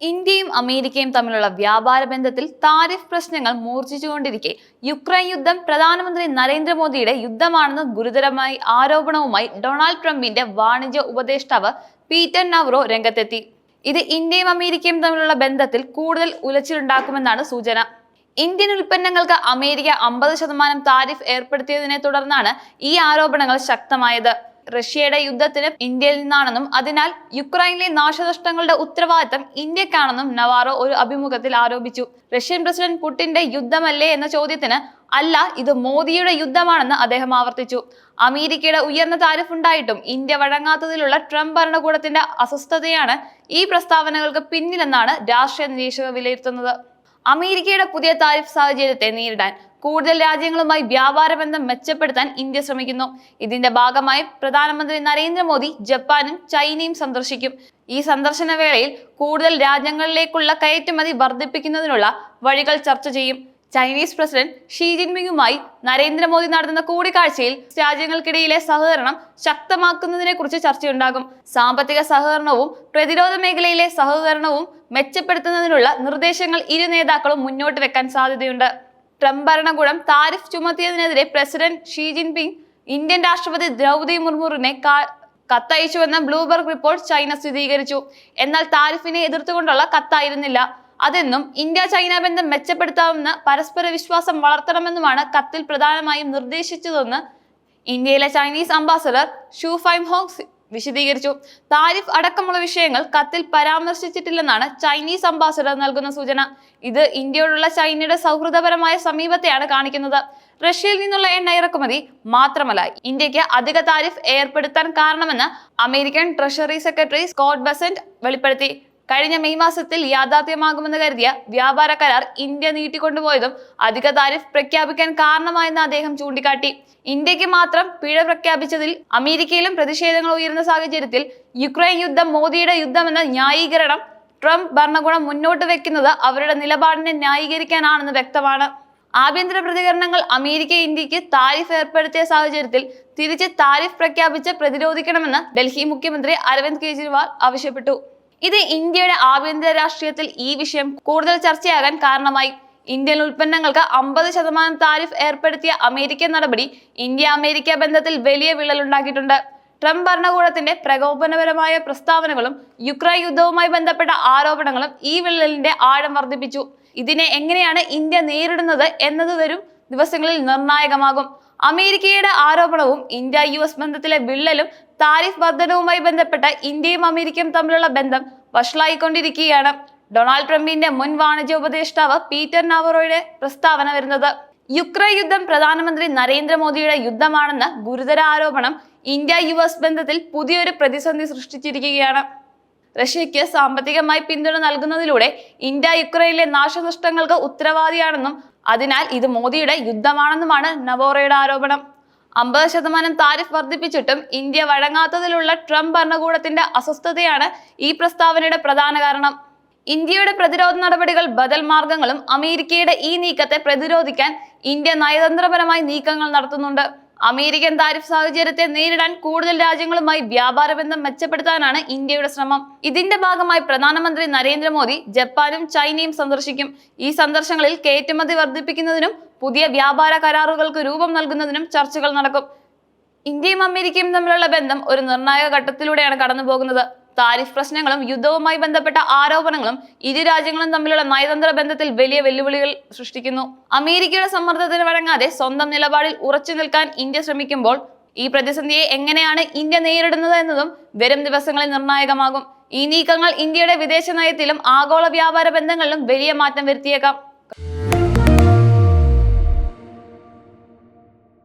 ഇന്ത്യയും അമേരിക്കയും തമ്മിലുള്ള വ്യാപാര ബന്ധത്തിൽ താരിഫ് പ്രശ്നങ്ങൾ മൂർച്ഛിച്ചുകൊണ്ടിരിക്കെ. യുക്രൈൻ യുദ്ധം പ്രധാനമന്ത്രി നരേന്ദ്രമോദിയുടെ യുദ്ധമാണെന്ന ഗുരുതരമായി ആരോപണവുമായി ഡൊണാൾഡ് ട്രംപിന്റെ വാണിജ്യ ഉപദേഷ്ടാവ് പീറ്റർ നവ്രോ രംഗത്തെത്തി. ഇത് ഇന്ത്യയും അമേരിക്കയും തമ്മിലുള്ള ബന്ധത്തിൽ കൂടുതൽ ഉലച്ചിലുണ്ടാക്കുമെന്നാണ് സൂചന. ഇന്ത്യൻ ഉൽപ്പന്നങ്ങൾക്ക് അമേരിക്ക അമ്പത് ശതമാനം താരിഫ് ഏർപ്പെടുത്തിയതിനെ തുടർന്നാണ് ഈ ആരോപണങ്ങൾ ശക്തമായത്. റഷ്യയുടെ യുദ്ധത്തിന് ഇന്ത്യയിൽ നിന്നാണെന്നും അതിനാൽ യുക്രൈനിലെ നാശനഷ്ടങ്ങളുടെ ഉത്തരവാദിത്തം ഇന്ത്യക്കാണെന്നും നവാറോ ഒരു അഭിമുഖത്തിൽ ആരോപിച്ചു. റഷ്യൻ പ്രസിഡന്റ് പുടിന്റെ യുദ്ധമല്ലേ എന്ന ചോദ്യത്തിന് അല്ല ഇത് മോദിയുടെ യുദ്ധമാണെന്ന് അദ്ദേഹം ആവർത്തിച്ചു. അമേരിക്കയുടെ ഉയർന്ന താരിഫ് ഉണ്ടായിട്ടും ഇന്ത്യ വഴങ്ങാത്തതിലുള്ള ട്രംപ് ഭരണകൂടത്തിന്റെ അസ്വസ്ഥതയാണ് ഈ പ്രസ്താവനകൾക്ക് പിന്നിലെന്നാണ് രാഷ്ട്രീയ നിരീക്ഷകർ വിലയിരുത്തുന്നത്. അമേരിക്കയുടെ പുതിയ താരിഫ് സാഹചര്യത്തെ നേരിടാൻ കൂടുതൽ രാജ്യങ്ങളുമായി വ്യാപാര ബന്ധം മെച്ചപ്പെടുത്താൻ ഇന്ത്യ ശ്രമിക്കുന്നു. ഇതിന്റെ ഭാഗമായി പ്രധാനമന്ത്രി നരേന്ദ്രമോദി ജപ്പാനും ചൈനയും സന്ദർശിക്കും. ഈ സന്ദർശന വേളയിൽ കൂടുതൽ രാജ്യങ്ങളിലേക്കുള്ള കയറ്റുമതി വർദ്ധിപ്പിക്കുന്നതിനുള്ള വഴികൾ ചർച്ച ചെയ്യും. ചൈനീസ് പ്രസിഡന്റ് ഷീ ജിൻപിങ്ങുമായി നരേന്ദ്രമോദി നടത്തുന്ന കൂടിക്കാഴ്ചയിൽ രാജ്യങ്ങൾക്കിടയിലെ സഹകരണം ശക്തമാക്കുന്നതിനെ കുറിച്ച് ചർച്ചയുണ്ടാകും. സാമ്പത്തിക സഹകരണവും പ്രതിരോധ മേഖലയിലെ സഹകരണവും മെച്ചപ്പെടുത്തുന്നതിനുള്ള നിർദ്ദേശങ്ങൾ ഇരു നേതാക്കളും മുന്നോട്ട് വെക്കാൻ സാധ്യതയുണ്ട്. ട്രംപ് ഭരണകൂടം താരിഫ് ചുമത്തിയതിനെതിരെ പ്രസിഡന്റ് ഷീ ജിൻപിങ് ഇന്ത്യൻ രാഷ്ട്രപതി ദ്രൗപദി മുർമുറിനെ കത്തയച്ചുവെന്ന ബ്ലൂബർഗ് റിപ്പോർട്ട് ചൈന സ്ഥിരീകരിച്ചു. എന്നാൽ താരിഫിനെ എതിർത്തുകൊണ്ടുള്ള കത്തായിരുന്നില്ല. അതെന്നും ഇന്ത്യ ചൈന ബന്ധം മെച്ചപ്പെടുത്താമെന്ന് പരസ്പര വിശ്വാസം വളർത്തണമെന്നുമാണ് കത്തിൽ പ്രധാനമായും നിർദ്ദേശിച്ചതെന്ന് ഇന്ത്യയിലെ Chinese ambassador Xu Feihong വിശദീകരിച്ചു. താരിഫ് അടക്കമുള്ള വിഷയങ്ങൾ കത്തിൽ പരാമർശിച്ചിട്ടില്ലെന്നാണ് ചൈനീസ് അംബാസഡർ നൽകുന്ന സൂചന. ഇത് ഇന്ത്യയോടുള്ള ചൈനയുടെ സൗഹൃദപരമായ സമീപത്തെയാണ് കാണിക്കുന്നത്. റഷ്യയിൽ നിന്നുള്ള എണ്ണ ഇറക്കുമതി മാത്രമല്ല ഇന്ത്യയ്ക്ക് അധിക താരിഫ് ഏർപ്പെടുത്താൻ കാരണമെന്ന് American treasury secretary Scott Bessent വെളിപ്പെടുത്തി. കഴിഞ്ഞ മെയ് മാസത്തിൽ യാഥാർത്ഥ്യമാകുമെന്ന് കരുതിയ വ്യാപാര കരാർ ഇന്ത്യ നീട്ടിക്കൊണ്ടുപോയതും അധിക താരിഫ് പ്രഖ്യാപിക്കാൻ കാരണമായെന്ന് അദ്ദേഹം ചൂണ്ടിക്കാട്ടി. ഇന്ത്യയ്ക്ക് മാത്രം പിഴ പ്രഖ്യാപിച്ചതിൽ അമേരിക്കയിലും പ്രതിഷേധങ്ങൾ ഉയരുന്ന സാഹചര്യത്തിൽ യുക്രൈൻ യുദ്ധം മോദിയുടെ യുദ്ധമെന്ന ന്യായീകരണം ട്രംപ് ഭരണകൂടം മുന്നോട്ട് വെക്കുന്നത് അവരുടെ നിലപാടിനെ ന്യായീകരിക്കാനാണെന്ന് വ്യക്തമാണ്. ആഭ്യന്തര പ്രതികരണങ്ങൾ അമേരിക്ക ഇന്ത്യയ്ക്ക് താരിഫ് ഏർപ്പെടുത്തിയ സാഹചര്യത്തിൽ തിരിച്ച് താരിഫ് പ്രഖ്യാപിച്ച് പ്രതിരോധിക്കണമെന്ന് ഡൽഹി മുഖ്യമന്ത്രി അരവിന്ദ് കെജ്രിവാൾ ആവശ്യപ്പെട്ടു. ഇത് ഇന്ത്യയുടെ ആഭ്യന്തര രാഷ്ട്രീയത്തിൽ ഈ വിഷയം കൂടുതൽ ചർച്ചയാകാൻ കാരണമായി. ഇന്ത്യൻ ഉൽപ്പന്നങ്ങൾക്ക് അമ്പത് ശതമാനം താരിഫ് ഏർപ്പെടുത്തിയ അമേരിക്കൻ നടപടി ഇന്ത്യ അമേരിക്ക ബന്ധത്തിൽ വലിയ വിള്ളലുണ്ടാക്കിയിട്ടുണ്ട്. ട്രംപ് ഭരണകൂടത്തിന്റെ പ്രകോപനപരമായ പ്രസ്താവനകളും യുക്രൈൻ യുദ്ധവുമായി ബന്ധപ്പെട്ട ആരോപണങ്ങളും ഈ വിള്ളലിന്റെ ആഴം വർദ്ധിപ്പിച്ചു. ഇതിനെ എങ്ങനെയാണ് ഇന്ത്യ നേരിടുന്നത് എന്നത് വരും ദിവസങ്ങളിൽ നിർണായകമാകും. അമേരിക്കയുടെ ആരോപണവും ഇന്ത്യ യു എസ് ബന്ധത്തിലെ വിള്ളലും താരിഫ് വർധനവുമായി ബന്ധപ്പെട്ട ഇന്ത്യയും അമേരിക്കയും തമ്മിലുള്ള ബന്ധം വഷളായിക്കൊണ്ടിരിക്കുകയാണ്. ഡൊണാൾഡ് ട്രംപിന്റെ മുൻ വാണിജ്യ ഉപദേഷ്ടാവ് പീറ്റർ നവറോയുടെ പ്രസ്താവന വരുന്നത്. യുക്രൈൻ യുദ്ധം പ്രധാനമന്ത്രി നരേന്ദ്രമോദിയുടെ യുദ്ധമാണെന്ന ഗുരുതര ആരോപണം ഇന്ത്യ യു എസ് ബന്ധത്തിൽ പുതിയൊരു പ്രതിസന്ധി സൃഷ്ടിച്ചിരിക്കുകയാണ്. റഷ്യയ്ക്ക് സാമ്പത്തികമായി പിന്തുണ നൽകുന്നതിലൂടെ ഇന്ത്യ യുക്രൈനിലെ നാശനഷ്ടങ്ങൾക്ക് ഉത്തരവാദിയാണെന്നും അതിനാൽ ഇത് മോദിയുടെ യുദ്ധമാണെന്നുമാണ് നവോറയുടെ ആരോപണം. അമ്പത് ശതമാനം താരിഫ് വർദ്ധിപ്പിച്ചിട്ടും ഇന്ത്യ വഴങ്ങാത്തതിലുള്ള ട്രംപ് ഭരണകൂടത്തിന്റെ അസ്വസ്ഥതയാണ് ഈ പ്രസ്താവനയുടെ പ്രധാന കാരണം. ഇന്ത്യയുടെ പ്രതിരോധ നടപടികൾ ബദൽ മാർഗങ്ങളും അമേരിക്കയുടെ ഈ നീക്കത്തെ പ്രതിരോധിക്കാൻ ഇന്ത്യ നയതന്ത്രപരമായി നീക്കങ്ങൾ നടത്തുന്നുണ്ട്. അമേരിക്കൻ താരിഫ് സാഹചര്യത്തെ നേരിടാൻ കൂടുതൽ രാജ്യങ്ങളുമായി വ്യാപാര ബന്ധം മെച്ചപ്പെടുത്താനാണ് ഇന്ത്യയുടെ ശ്രമം. ഇതിന്റെ ഭാഗമായി പ്രധാനമന്ത്രി നരേന്ദ്രമോദി ജപ്പാനും ചൈനയും സന്ദർശിക്കും. ഈ സന്ദർശനങ്ങളിൽ കയറ്റുമതി വർദ്ധിപ്പിക്കുന്നതിനും പുതിയ വ്യാപാര കരാറുകൾക്ക് രൂപം നൽകുന്നതിനും ചർച്ചകൾ നടക്കും. ഇന്ത്യയും അമേരിക്കയും തമ്മിലുള്ള ബന്ധം ഒരു നിർണായക ഘട്ടത്തിലൂടെയാണ് കടന്നു പോകുന്നത് താരിഫ് പ്രശ്നങ്ങളും യുദ്ധവുമായി ബന്ധപ്പെട്ട ആരോപണങ്ങളും ഇരു രാജ്യങ്ങളും തമ്മിലുള്ള നയതന്ത്ര ബന്ധത്തിൽ വലിയ വെല്ലുവിളികൾ സൃഷ്ടിക്കുന്നു. അമേരിക്കയുടെ സമ്മർദ്ദത്തിന് വഴങ്ങാതെ സ്വന്തം നിലപാടിൽ ഉറച്ചു നിൽക്കാൻ ഇന്ത്യ ശ്രമിക്കുമ്പോൾ ഈ പ്രതിസന്ധിയെ എങ്ങനെയാണ് ഇന്ത്യ നേരിടുന്നത് എന്നതും വരും ദിവസങ്ങളിൽ നിർണായകമാകും. ഈ നീക്കങ്ങൾ ഇന്ത്യയുടെ വിദേശ നയത്തിലും ആഗോള വ്യാപാര ബന്ധങ്ങളിലും വലിയ മാറ്റം വരുത്തിയേക്കാം.